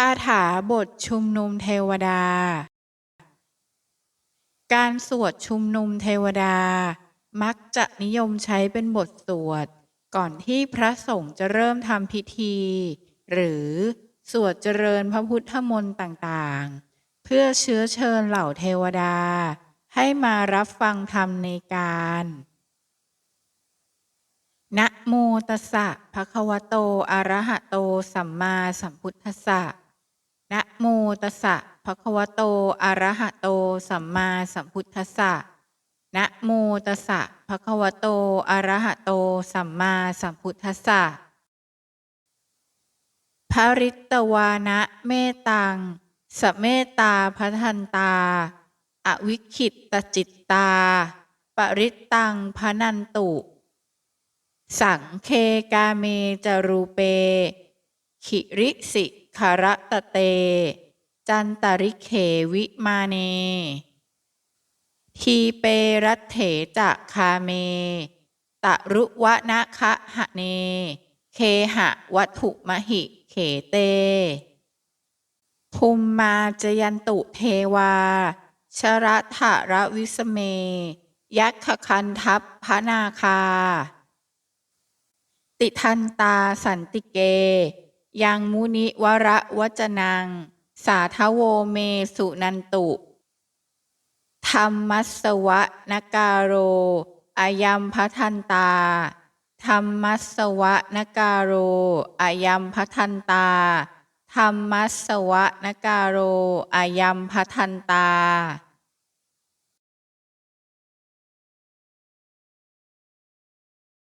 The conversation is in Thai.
คาถาบทชุมนุมเทวดา การสวดชุมนุมเทวดา มักจะนิยมใช้เป็นบทสวด ก่อนที่พระสงฆ์จะเริ่มทำพิธี หรือสวดเจริญพระพุทธมนต์ต่างๆ เพื่อเชื้อเชิญเหล่าเทวดา ให้มารับฟังธรรมในการนะโมตัสสะภะคะวะโต อะระหะโต สัมมาสัมพุทธัสสะ นะโมตัสสะภะคะวะโต อะระหะโต สัมมาสัมพุทธัสสะนะโมตัสสะภะคะวะโต อะระหะโต สัมมาสัมพุทธัสสะภริตวานะเมตังสเมตตาพัทันตา อวิคิตตจิตตา ปริตตังพนันตุ สังเคกาเมจรูเป ขิริสิ คารตะเต จันตริเขวิมาเน ทีเปรัตเถจะคาเม ตะรุวะนะคะหะเน เคหะวัตถุมหิเขเตภูมมาจยันตุเทวา ชระถะระวิสเม ยักขคันทัพพนาคา ติทันตาสันติเก ยังมุนิวระวจนัง สาทโวเมสุนันตุ ธรรมัสสวะนการโรอายัมพัทันตา ธรรมัสสวะนการโรอายัมพัทันตา ธรรมัสสวะนการโรอายัมพัทันตา